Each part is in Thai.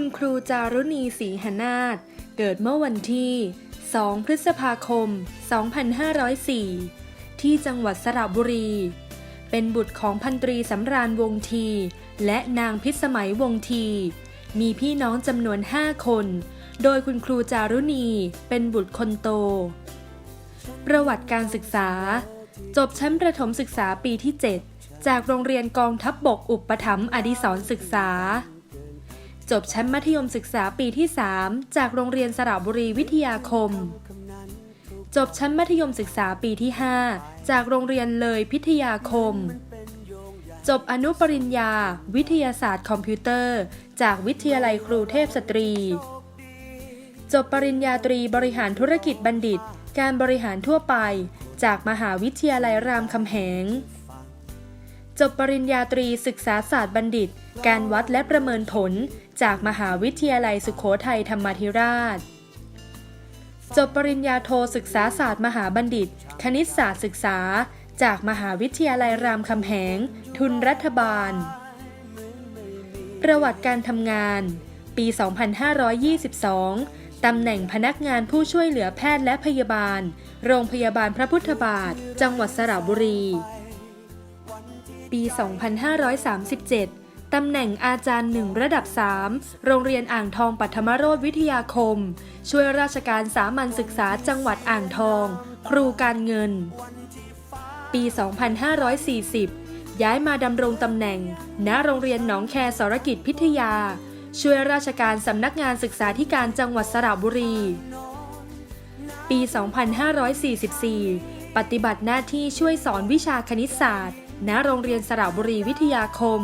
คุณครูจารุณีศรีหนาถเกิดเมื่อวันที่ 2 พฤษภาคม 2504 ที่จังหวัดสระบุรี เป็นบุตรของพันตรีสำราญวงศ์ที และนางพิสมัยวงศ์ที มีพี่น้องจำนวน 5 คน โดยคุณครูจารุณีเป็นบุตรคนโต ประวัติการศึกษา จบชั้นประถมศึกษาปีที่ 7 จากโรงเรียนกองทัพบบกอุปถัมภ์อดิศรศึกษา จบชั้นมัธยมศึกษาปีที่ 3 จากโรงเรียนสระบุรีวิทยาคม จบชั้นมัธยมศึกษาปีที่ 5 จากโรงเรียนเลยพิทยาคม จบอนุปริญญา วิทยาศาสตร์คอมพิวเตอร์ จากวิทยาลัยครูเทพสตรี จบปริญญาตรีบริหารธุรกิจบัณฑิต การบริหารทั่วไป จากมหาวิทยาลัยรามคำแหง จบปริญญาตรีศึกษาศาสตร์บัณฑิต การวัดและประเมินผล จากมหาวิทยาลัยสุโขทัยธรรมาธิราช จบปริญญาโทศึกษาศาสตร์มหาบัณฑิต คณิตศาสตร์ศึกษา จากมหาวิทยาลัยรามคำแหง ทุนรัฐบาล ประวัติการทำงาน ปี 2522 ตำแหน่งพนักงานผู้ช่วยเหลือแพทย์และพยาบาล โรงพยาบาลพระพุทธบาท จังหวัดสระบุรี ปี 2537 ตำแหน่งอาจารย์หนึ่งระดับ 3 โรงเรียนอ่างทองปัทมโรธวิทยาคม ช่วยราชการสามัญศึกษาจังหวัดอ่างทอง ครูการเงิน ปี 2540 ย้ายมาดำรงตำแหน่ง ณ โรงเรียนหนองแคสรกิจพิทยา ช่วยราชการสำนักงานศึกษาธิการจังหวัดสระบุรี ปี 2544 ปฏิบัติหน้าที่ช่วยสอนวิชาคณิตศาสตร์ ณโรงเรียนสระบุรีวิทยาคม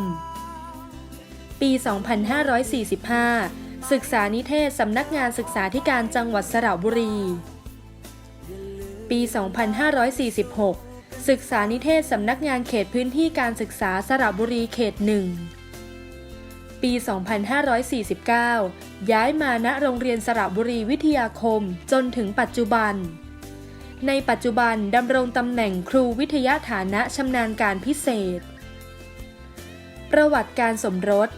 ปี 2545 ศึกษานิเทศสำนักงานศึกษาธิการจังหวัดสระบุรี ปี 2546 ศึกษานิเทศสำนักงานเขตพื้นที่การศึกษาสระบุรีเขตหนึ่งปี 2549 ย้ายมาณโรงเรียนสระบุรีวิทยาคมจนถึงปัจจุบัน ในปัจจุบันดำรงตำแหน่งครูวิทยาฐานะชำนาญการพิเศษ ประวัติการสมรส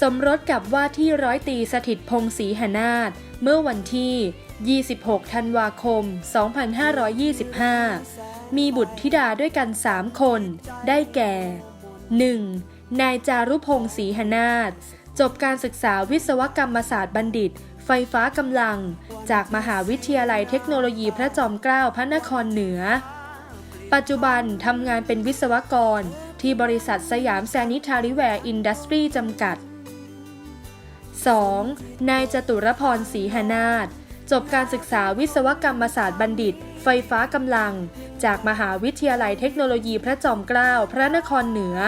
สมรสกับว่าที่ร้อยตีสถิตพงศรีหนาถเมื่อวันที่ 26 ธันวาคม 2525 มีบุตรธิดาด้วยกัน 3 คน ได้แก่ 1. นายจารุพงศ์ศรีหนาถจบการศึกษาวิศวกรรมศาสตร์บัณฑิต ไฟฟ้ากำลัง จากมหาวิทยาลัยเทคโนโลยีพระจอมเกล้าพระนครเหนือ ปัจจุบันทำงานเป็นวิศวกร ที่บริษัทสยามแซนิทาริแวร์อินดัสทรีจำกัด 2. นายจตุรพรศรีหนาถจบการศึกษาวิศวกรรมศาสตร์บัณฑิต ไฟฟ้ากำลัง จากมหาวิทยาลัยเทคโนโลยีพระจอมเกล้าพระนครเหนือ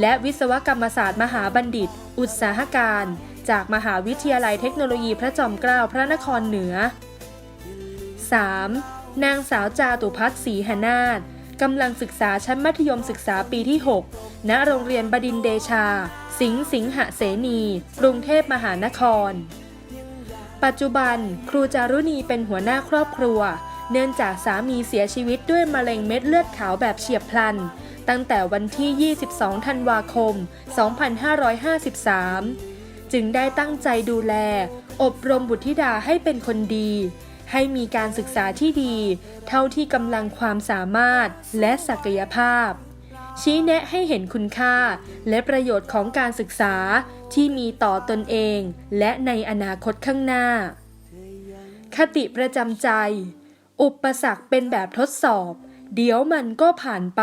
และวิศวกรรมศาสตร์มหาบัณฑิต อุตสาหการ จากมหาวิทยาลัยเทคโนโลยีพระจอมเกล้าพระนครเหนือ 3. นางสาวจาตุพัฒน์ศรีหนาถกำลังศึกษาชั้นมัธยมศึกษาปีที่ 6 ณ โรงเรียนบดินเดชา สิงห์สิงหเสนี กรุงเทพมหานคร ปัจจุบัน ครูจารุณีเป็นหัวหน้าครอบครัว เนื่องจากสามีเสียชีวิตด้วยมะเร็งเม็ดเลือดขาวแบบเฉียบพลัน ตั้งแต่วันที่ 22 ธันวาคม 2553 จึงได้ตั้งใจดูแล อบรมบุตรธิดาให้เป็นคนดี ให้มีการศึกษาที่ดี เท่าที่กำลังความสามารถและศักยภาพ ชี้แนะให้เห็นคุณค่า และประโยชน์ของการศึกษาที่มีต่อตนเอง และในอนาคตข้างหน้า คติประจำใจ อุปสรรคเป็นแบบทดสอบ เดี๋ยวมันก็ผ่านไป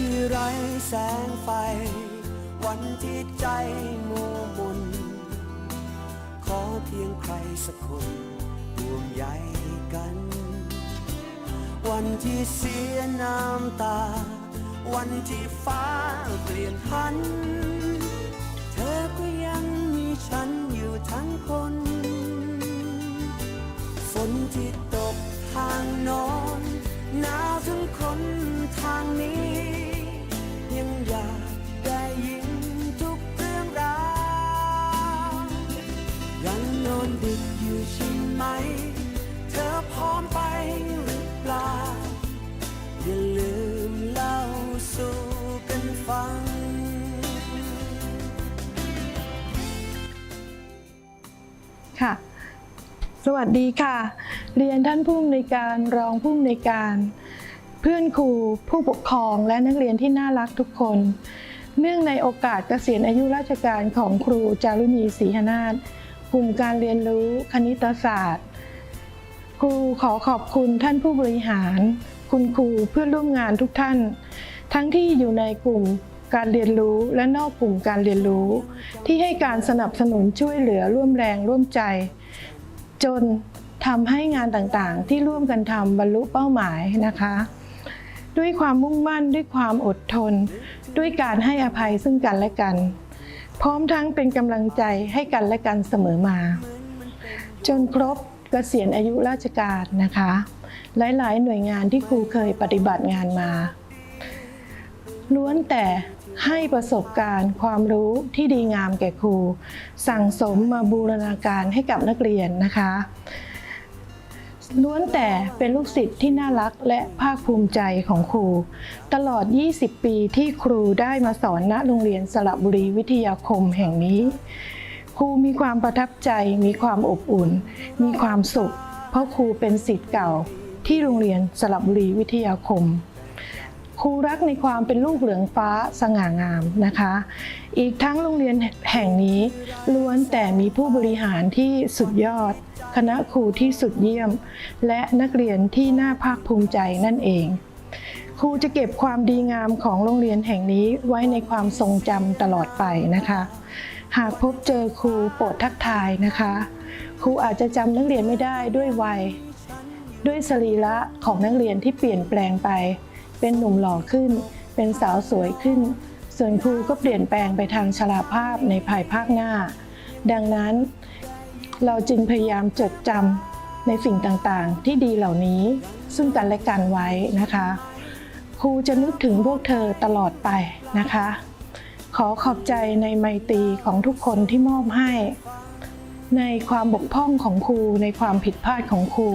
ที่ไร้แสงไฟ วันที่ใจมัวมนขอเพียงใครสักคนห่วงใยกัน วันที่เสียน้ำตา วันที่ฟ้าเปลี่ยนพัน เธอก็ยังมีฉันอยู่ทั้งคน ฝนที่ตกทางนอนหนาวทั้งคนทางนี้ ค่ะ สวัสดีค่ะ เรียนท่านผู้อำนวยการรองผู้อำนวยการ เพื่อนครูผู้ปกครองและนักเรียนที่น่ารักทุกคน เนื่องในโอกาสเกษียณอายุราชการของครูจารุณีศรีหนาถกลุ่มการเรียนรู้คณิตศาสตร์ ครูขอขอบคุณท่านผู้บริหาร คุณครูเพื่อนร่วมงานทุกท่าน ทั้งที่อยู่ในกลุ่ม การเรียนรู้และนอกกลุ่มการเรียนรู้ ที่ให้การสนับสนุนช่วยเหลือร่วมแรงร่วมใจ จนทำให้งานต่างๆ ที่ร่วมกันทำบรรลุเป้าหมายนะคะ ด้วยความมุ่งมั่นด้วยความอดทน ด้วยการให้อภัยซึ่งกันและกัน พร้อมทั้งเป็นกำลังใจให้กันและกันเสมอมา จนครบเกษียณอายุราชการนะคะ หลายๆ หน่วยงานที่ครูเคยปฏิบัติงานมาล้วนแต่ ให้ประสบการณ์ความรู้ที่ดีงามแก่ครู สั่งสมมาบูรณาการให้กับนักเรียนนะคะล้วนแต่เป็นลูกศิษย์ที่น่ารักและภาคภูมิใจของครู ตลอด 20 ปีที่ครูได้มาสอนณโรงเรียนสระบุรีวิทยาคมแห่งนี้ ครูมีความประทับใจ มีความอบอุ่น มีความสุข เพราะครูเป็นศิษย์เก่าที่โรงเรียนสระบุรีวิทยาคม รูรักในความเป็นลูกเหลืองฟ้าสง่างามนะคะ อีกทั้งโรงเรียนแห่งนี้ล้วนแต่มีผู้บริหารที่สุดยอด คณะครูที่สุดเยี่ยม และนักเรียนที่น่าภาคภูมิใจนั่นเองครูจะเก็บความดีงามของโรงเรียนแห่งนี้ไว้ในความทรงจำตลอดไปนะคะ หากพบเจอครูโปรดทักทายนะคะ ครูอาจจะจำนักเรียนไม่ได้ด้วยวัย ด้วยสรีระของนักเรียนที่เปลี่ยนแปลงไป เป็นหนุ่มหล่อขึ้น เป็นสาวสวยขึ้น ส่วนครูก็เปลี่ยนแปลงไปทางชราภาพในภายภาคหน้า ดังนั้น เราจึงพยายามจดจำในสิ่งต่างๆ ที่ดีเหล่านี้ ซึ่งกันและกันไว้นะคะ ครูจะนึกถึงพวกเธอตลอดไปนะคะ ขอขอบใจในไมตรีของทุกคนที่มอบให้ ในความบกพร่องของครูในความผิดพลาดของครู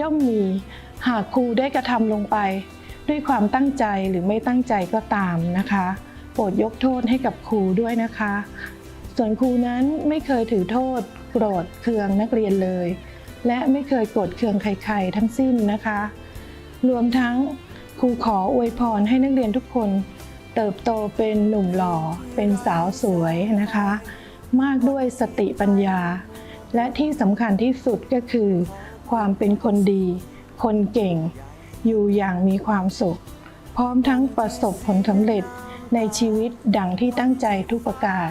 ย่อมมี หากครูได้กระทำลงไป ด้วยความตั้งใจหรือไม่ตั้งใจก็ตามนะคะ โปรดยกโทษให้กับครูด้วยนะคะ ส่วนครูนั้นไม่เคยถือโทษ โกรธเคืองนักเรียนเลย และไม่เคยโกรธเคืองใครๆทั้งสิ้นนะคะ รวมทั้งครูขออวยพรให้นักเรียนทุกคน เติบโตเป็นหนุ่มหล่อ เป็นสาวสวยนะคะ มากด้วยสติปัญญา และที่สำคัญที่สุดก็คือ ความเป็นคนดี คนเก่ง อยู่อย่างมีความสุข พร้อมทั้งประสบผลสำเร็จในชีวิตดังที่ตั้งใจทุกประการ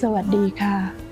สวัสดีค่ะ